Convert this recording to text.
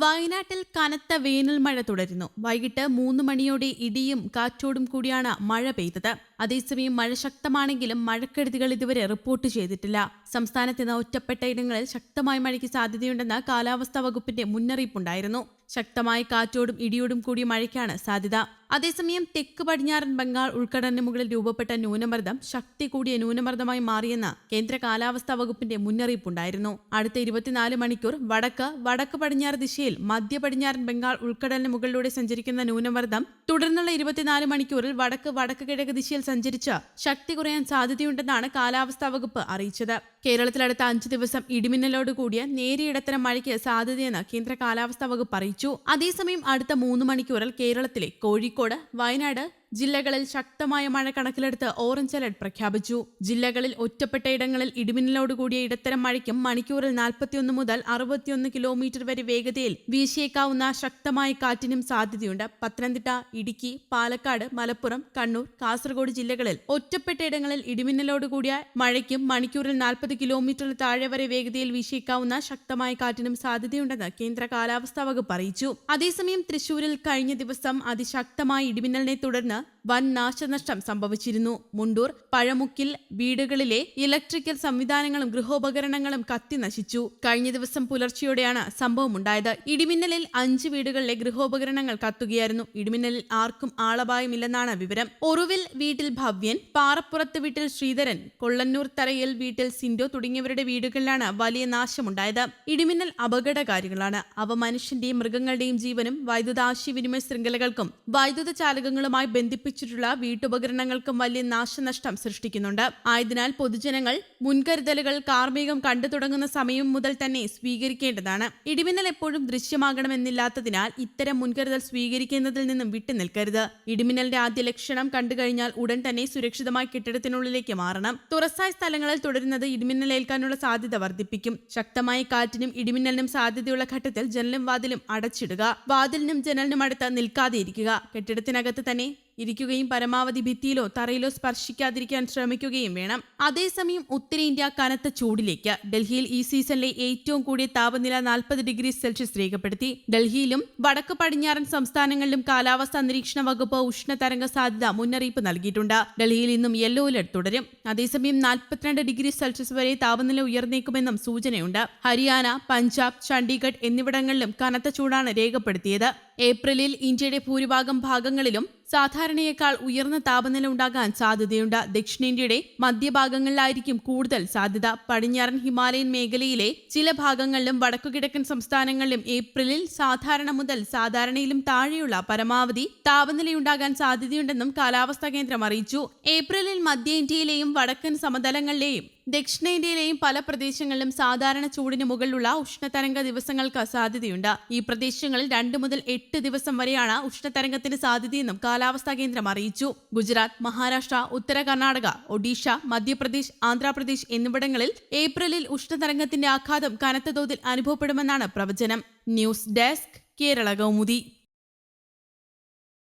വയനാട്ടിൽ കനത്ത വേനൽ മഴ തുടരുന്നു. വൈകിട്ട് മൂന്ന് മണിയോടെ ഇടിയും കാറ്റോടും കൂടിയാണ് മഴ പെയ്തത്. അതേസമയം മഴ ശക്തമാണെങ്കിലും മഴക്കെടുതികൾ ഇതുവരെ റിപ്പോർട്ട് ചെയ്തിട്ടില്ല. സംസ്ഥാനത്ത് ഇന്ന് ഒറ്റപ്പെട്ട ഇടങ്ങളിൽ ശക്തമായ മഴയ്ക്ക് സാധ്യതയുണ്ടെന്ന് കാലാവസ്ഥാ വകുപ്പിന്റെ മുന്നറിയിപ്പുണ്ടായിരുന്നു. ശക്തമായ കാറ്റോടും ഇടിയോടും കൂടിയ മഴയ്ക്കാണ് സാധ്യത. അതേസമയം തെക്ക് പടിഞ്ഞാറൻ ബംഗാൾ ഉൾക്കടലിന് മുകളിൽ രൂപപ്പെട്ട ന്യൂനമർദ്ദം ശക്തി കൂടിയ ന്യൂനമർദ്ദമായി മാറിയെന്ന് കേന്ദ്ര കാലാവസ്ഥാ വകുപ്പിന്റെ മുന്നറിയിപ്പുണ്ടായിരുന്നു. അടുത്ത ഇരുപത്തിനാല് മണിക്കൂർ വടക്ക് വടക്ക് പടിഞ്ഞാറ് ദിശയിൽ മധ്യ പടിഞ്ഞാറൻ ബംഗാൾ ഉൾക്കടലിന് മുകളിലൂടെ സഞ്ചരിക്കുന്ന ന്യൂനമർദ്ദം തുടർന്നുള്ള ഇരുപത്തിനാല് മണിക്കൂറിൽ വടക്ക് വടക്ക് കിഴക്ക് ദിശയിൽ സഞ്ചരിച്ച് ശക്തി കുറയാൻ സാധ്യതയുണ്ടെന്നാണ് കാലാവസ്ഥാ വകുപ്പ് അറിയിച്ചത്. കേരളത്തിലടുത്ത അഞ്ച് ദിവസം ഇടിമിന്നലോട് കൂടിയ നേരിയ ഇടത്തരം മഴയ്ക്ക് സാധ്യതയെന്ന് കേന്ദ്ര കാലാവസ്ഥാ വകുപ്പ് അറിയിച്ചു. അതേസമയം അടുത്ത മൂന്ന് മണിക്കൂറിൽ കേരളത്തിലെ കോഴിക്കോട് വയനാട് ജില്ലകളിൽ ശക്തമായ മഴ കണക്കിലെടുത്ത് ഓറഞ്ച് അലർട്ട് പ്രഖ്യാപിച്ചു. ജില്ലകളിൽ ഒറ്റപ്പെട്ട ഇടങ്ങളിൽ ഇടിമിന്നലോട് കൂടിയ ഇടത്തരം മഴയ്ക്കും മണിക്കൂറിൽ നാൽപ്പത്തിയൊന്ന് മുതൽ അറുപത്തിയൊന്ന് കിലോമീറ്റർ വരെ വേഗതയിൽ വീശിയേക്കാവുന്ന ശക്തമായ കാറ്റിനും സാധ്യതയുണ്ട്. പത്തനംതിട്ട ഇടുക്കി പാലക്കാട് മലപ്പുറം കണ്ണൂർ കാസർഗോഡ് ജില്ലകളിൽ ഒറ്റപ്പെട്ട ഇടങ്ങളിൽ ഇടിമിന്നലോട് കൂടിയ മഴയ്ക്കും മണിക്കൂറിൽ നാൽപ്പത് കിലോമീറ്ററിൽ താഴെ വരെ വേഗതയിൽ വീശിയേക്കാവുന്ന ശക്തമായ കാറ്റിനും സാധ്യതയുണ്ടെന്ന് കേന്ദ്ര കാലാവസ്ഥാ വകുപ്പ് അറിയിച്ചു. അതേസമയം തൃശൂരിൽ കഴിഞ്ഞ ദിവസം അതിശക്തമായ ഇടിമിന്നലിനെ തുടർന്ന് വൻ നാശനഷ്ടം സംഭവിച്ചിരുന്നു. മുണ്ടൂർ പഴമുക്കിൽ വീടുകളിലെ ഇലക്ട്രിക്കൽ സംവിധാനങ്ങളും ഗൃഹോപകരണങ്ങളും കത്തി നശിച്ചു. കഴിഞ്ഞ ദിവസം പുലർച്ചെയോടെയാണ് സംഭവമുണ്ടായത്. ഇടിമിന്നലിൽ അഞ്ച് വീടുകളിലെ ഗൃഹോപകരണങ്ങൾ കത്തുകയായിരുന്നു. ഇടിമിന്നലിൽ ആർക്കും ആളപായമില്ലെന്നാണ് വിവരം. ഒറുവിൽ വീട്ടിൽ ഭവ്യൻ പാറപ്പുറത്ത് വീട്ടിൽ ശ്രീധരൻ കൊള്ളന്നൂർ തറയിൽ വീട്ടിൽ സിൻഡോ തുടങ്ങിയവരുടെ വീടുകളിലാണ് വലിയ നാശമുണ്ടായത്. ഇടിമിന്നൽ അപകടകാരികളാണ്. അവ മനുഷ്യന്റെയും മൃഗങ്ങളുടെയും ജീവനും വൈദ്യുത ആശയവിനിമയ ശൃംഖലകൾക്കും വൈദ്യുത ചാലകങ്ങളുമായി ബന്ധിപ്പിച്ചിട്ടുള്ള വീട്ടുപകരണങ്ങൾക്കും വലിയ നാശനഷ്ടം സൃഷ്ടിക്കുന്നുണ്ട്. ആയതിനാൽ പൊതുജനങ്ങൾ മുൻകരുതലുകൾ കാർമികം കണ്ടു തുടങ്ങുന്ന സമയം മുതൽ തന്നെ സ്വീകരിക്കേണ്ടതാണ്. ഇടിമിന്നൽ എപ്പോഴും ദൃശ്യമാകണമെന്നില്ലാത്തതിനാൽ ഇത്തരം മുൻകരുതൽ സ്വീകരിക്കുന്നതിൽ നിന്നും വിട്ടുനിൽക്കരുത്. ഇടിമിന്നലിന്റെ ആദ്യ ലക്ഷണം കണ്ടുകഴിഞ്ഞാൽ ഉടൻ തന്നെ സുരക്ഷിതമായി കെട്ടിടത്തിനുള്ളിലേക്ക് മാറണം. തുറസായ സ്ഥലങ്ങളിൽ തുടരുന്നത് ഇടിമിന്നലേൽക്കാനുള്ള സാധ്യത വർദ്ധിപ്പിക്കും. ശക്തമായ കാറ്റിനും ഇടിമിന്നലിനും സാധ്യതയുള്ള ഘട്ടത്തിൽ ജനലും വാതിലും അടച്ചിടുക. വാതിലിനും ജനലിനും അടുത്ത് നിൽക്കാതെ ഇരിക്കുക. കെട്ടിടത്തിനകത്ത് തന്നെ ഇരിക്കുകയും പരമാവധി ഭിത്തിയിലോ തറയിലോ സ്പർശിക്കാതിരിക്കാൻ ശ്രമിക്കുകയും വേണം. അതേസമയം ഉത്തരേന്ത്യ കനത്ത ചൂടിലേക്ക് ഡൽഹിയിൽ ഈ സീസണിലെ ഏറ്റവും കൂടിയ താപനില നാൽപ്പത് ഡിഗ്രി സെൽഷ്യസ് രേഖപ്പെടുത്തി. ഡൽഹിയിലും വടക്ക് പടിഞ്ഞാറൻ സംസ്ഥാനങ്ങളിലും കാലാവസ്ഥാ നിരീക്ഷണ വകുപ്പ് ഉഷ്ണതരംഗ സാധ്യത മുന്നറിയിപ്പ് നൽകിയിട്ടുണ്ട്. ഡൽഹിയിൽ ഇന്നും യെല്ലോ അലർട്ട് തുടരും. അതേസമയം നാൽപ്പത്തിരണ്ട് ഡിഗ്രി സെൽഷ്യസ് വരെ താപനില ഉയർന്നേക്കുമെന്നും സൂചനയുണ്ട്. ഹരിയാന പഞ്ചാബ് ചണ്ഡീഗഡ് എന്നിവിടങ്ങളിലും കനത്ത ചൂടാണ് രേഖപ്പെടുത്തിയത്. ഏപ്രിലിൽ ഇന്ത്യയുടെ ഭൂരിഭാഗം ഭാഗങ്ങളിലും സാധാരണയേക്കാൾ ഉയർന്ന താപനില ഉണ്ടാകാൻ സാധ്യതയുണ്ട്. ദക്ഷിണേന്ത്യയുടെ മധ്യഭാഗങ്ങളിലായിരിക്കും കൂടുതൽ സാധ്യത. പടിഞ്ഞാറൻ ഹിമാലയൻ മേഖലയിലെ ചില ഭാഗങ്ങളിലും വടക്കുകിഴക്കൻ സംസ്ഥാനങ്ങളിലും ഏപ്രിലിൽ സാധാരണ മുതൽ സാധാരണയിലും താഴെയുള്ള പരമാവധി താപനിലയുണ്ടാകാൻ സാധ്യതയുണ്ടെന്നും കാലാവസ്ഥാ കേന്ദ്രം അറിയിച്ചു. ഏപ്രിലിൽ മധ്യ ഇന്ത്യയിലെയും വടക്കൻ സമതലങ്ങളിലെയും ദക്ഷിണേന്ത്യയിലെയും പല പ്രദേശങ്ങളിലും സാധാരണ ചൂടിന് മുകളിലുള്ള ഉഷ്ണതരംഗ ദിവസങ്ങൾക്ക് സാധ്യതയുണ്ട്. ഈ പ്രദേശങ്ങളിൽ രണ്ട് മുതൽ എട്ട് ദിവസം വരെയാണ് ഉഷ്ണതരംഗത്തിന് സാധ്യതയെന്നും കാലാവസ്ഥാ കേന്ദ്രം അറിയിച്ചു. ഗുജറാത്ത് മഹാരാഷ്ട്ര ഉത്തര കർണാടക ഒഡീഷ മധ്യപ്രദേശ് ആന്ധ്രാപ്രദേശ് എന്നിവിടങ്ങളിൽ ഏപ്രിലിൽ ഉഷ്ണതരംഗത്തിന്റെ ആഘാതം കനത്ത തോതിൽ അനുഭവപ്പെടുമെന്നാണ് പ്രവചനം. News desk Kerala Kaumudi.